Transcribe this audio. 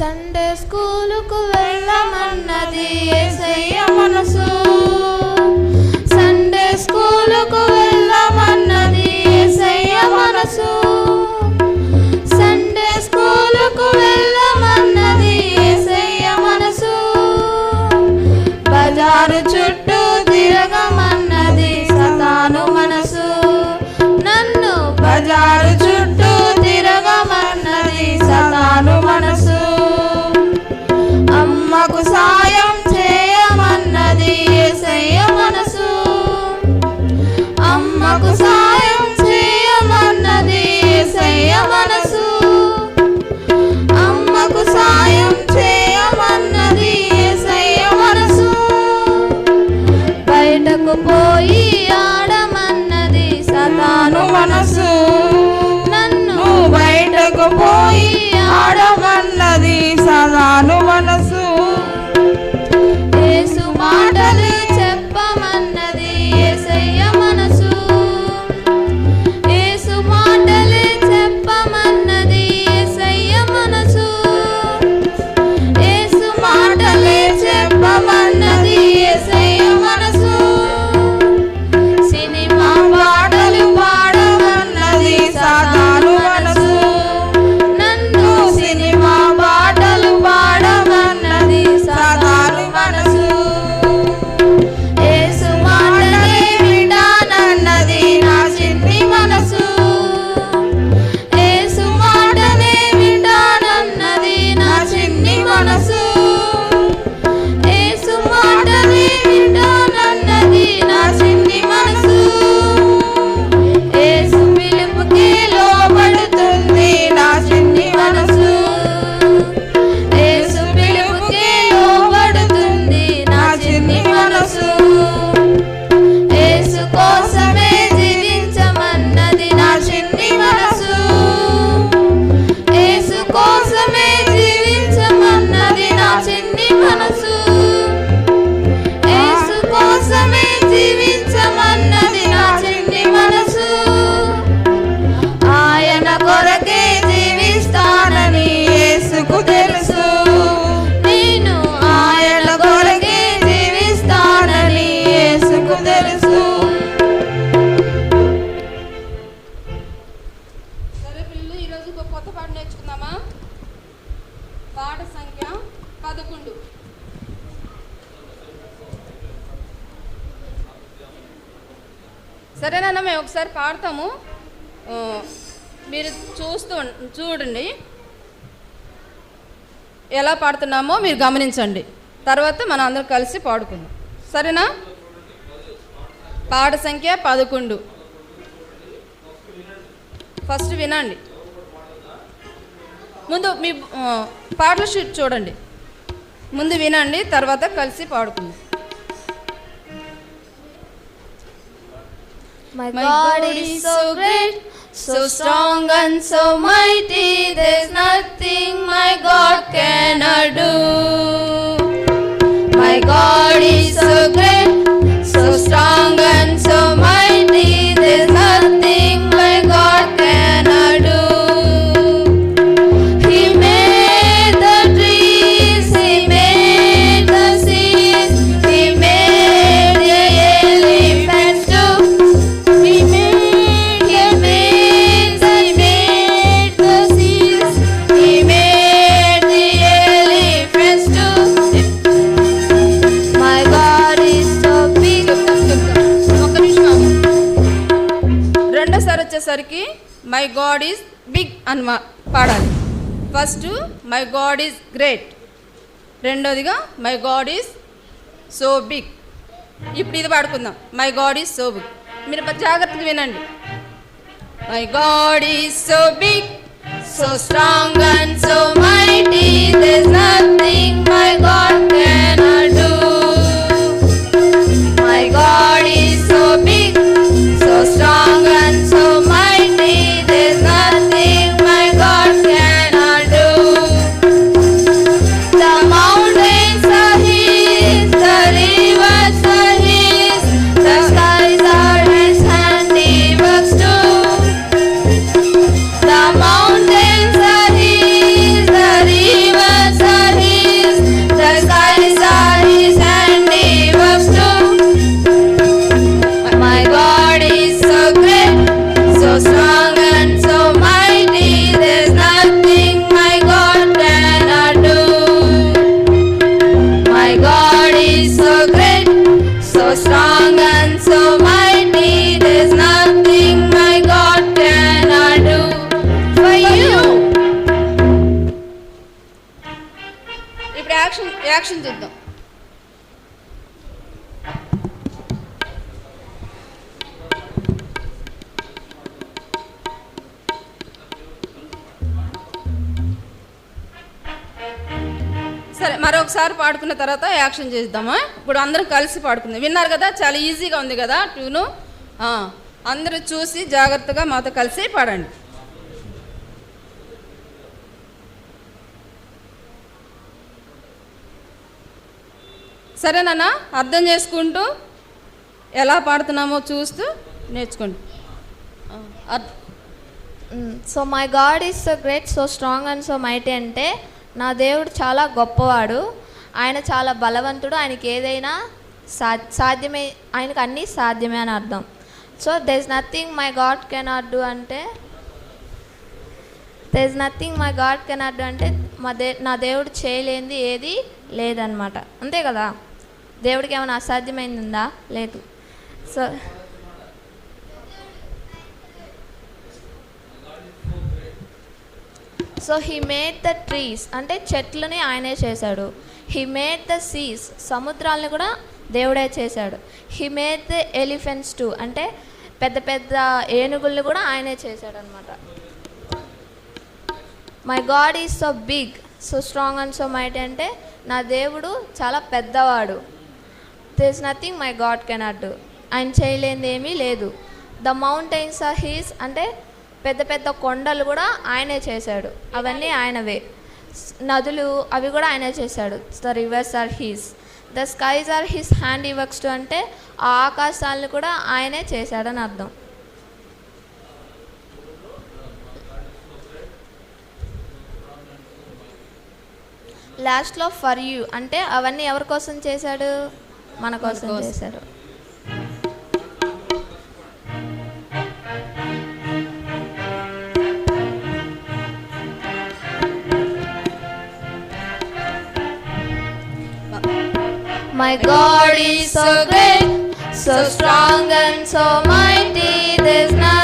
Sunday స్కూలుకు వెళ్ళమన్నది ఏసయ్య మనసు. Sunday స్కూలుకు వెళ్ళమన్నది ఏసయ్య మనసు. సండే స్కూలుకు వెళ్ళమన్నది ఏసయ్య మనసు. బజారు చుట్టూ తిరగమన్నది సతాను మనసు. నన్ను బజారు చుట్టూ తిరగమన్నది సతాను మనసు. అమ్మకు సాయం ఒకసారి పాడతాము. మీరు చూస్తూ చూడండి. ఎలా పాడుతున్నామో మీరు గమనించండి. తర్వాత మనం అందరం కలిసి పాడుకుందాం. సరేనా? పాట సంఖ్య పదకొండు. ఫస్ట్ వినండి. ముందు మీ పాటల షీట్ చూడండి. ముందు వినండి తర్వాత కలిసి పాడుకుందాం. My God is so great, so strong and so mighty. There's nothing my God cannot do. వచ్చేసరికి మై గాడ్ ఈజ్ బిగ్ అని పాడాలి. First my God is great రెండోదిగా my God is so big ఇప్పుడు ఇది పాడుకుందాం. My God is so big మీరు జాగ్రత్తగా వినండి. My God is so big so strong and so mighty నా సరే మరొకసారి పాడుకున్న తర్వాత యాక్షన్ చేద్దామా? ఇప్పుడు అందరం కలిసి పాడుకుందాం. విన్నారు కదా చాలా ఈజీగా ఉంది కదా ట్యూను? అందరూ చూసి జాగ్రత్తగా మాతో కలిసి పాడండి. సరేనా అర్థం చేసుకుంటూ ఎలా పాడుతున్నామో చూస్తూ నేర్చుకోండి. So my God is so great so strong and so mighty అంటే నా దేవుడు చాలా గొప్పవాడు. ఆయన చాలా బలవంతుడు. ఆయనకి ఏదైనా సా సాధ్యమే ఆయనకు అన్నీ సాధ్యమే అని అర్థం. So there is nothing my God cannot do అంటే there is nothing my God cannot do అంటే మా దే నా దేవుడు చేయలేనిది ఏది లేదనమాట అంతే కదా? దేవుడికి ఏమైనా అసాధ్యమైంది ఉందా? లేదు. So so he made the trees అంటే చెట్లని ఆయనే చేశాడు. హీ మేడ్ ద సీస్ సముద్రాలను కూడా దేవుడే చేశాడు. He made the elephants too అంటే పెద్ద పెద్ద ఏనుగుల్ని కూడా ఆయనే చేశాడు అనమాట my God is so big so strong and so mighty అంటే నా దేవుడు చాలా పెద్దవాడు. There nothing my God cannot do ఆయన చేయలేనిది ఏమీ లేదు. ద మౌంటైన్స్ ఆర్ హీస్ అంటే పెద్ద పెద్ద కొండలు కూడా ఆయనే చేశాడు. అవన్నీ ఆయనవే. నదులు అవి కూడా ఆయనే చేశాడు. The rivers are his. The skies are his hand works too అంటే ఆ ఆకాశాలను కూడా ఆయనే చేశాడని అర్థం. లాస్ట్లో ఫర్ యూ అంటే అవన్నీ ఎవరి కోసం చేశాడు? మన కోసం కోసం. చేశాడు My God is so great, so strong and so mighty. There's nothing.